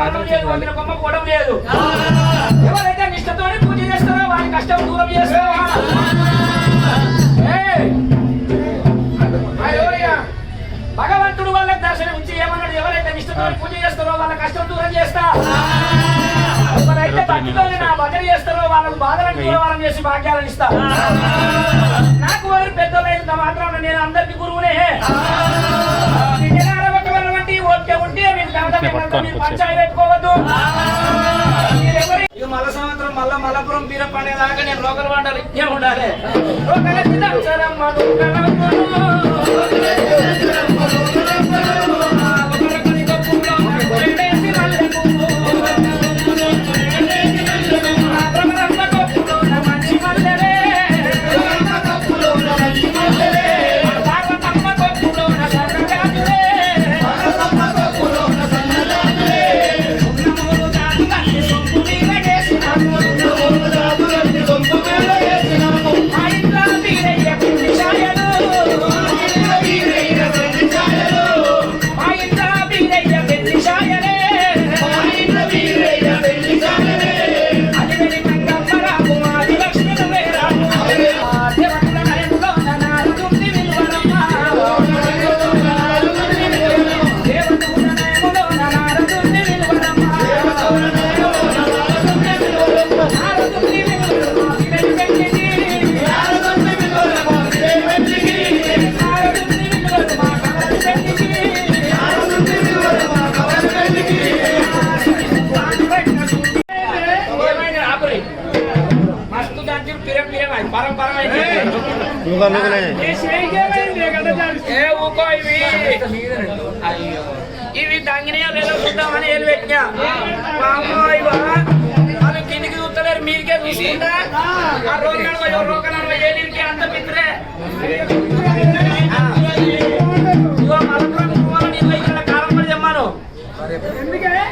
కారణం లేదు కొమ్మ కూడా లేదు ఎవరైతే నిష్టతోనే పూజ చేస్తారో వారి కష్టం దూరం చేస్తారో! భగవంతుడు వాళ్ళకి దర్శనం ఇచ్చి ఏమన్నాడు? ఎవరైతే నిష్టతో పూజ చేస్తారో వాళ్ళ కష్టం దూరం చేస్తా. ఎవరైతే భక్తితోనే నా భజన చేస్తారో వాళ్ళకు బాధలను దూరవారం చేసి భాగ్యాలను ఇస్తా. నాకు వారు పెద్దలైనంత మాత్రం నేను అందరికి గురువునే. ఇక మళ్ళా సంవత్సరం మళ్ళా మల్లపురం బీర పడేదాకా నేను లోకల్ వంటలు ఇచ్చే ఉండాలి. ఇవి తంగినాయో లేదో చూద్దామని ఏలు పెట్టినా. ರೋಗ ನಡುವ ಇವ್ರ ಅಂತ ಬಿದ್ರೆ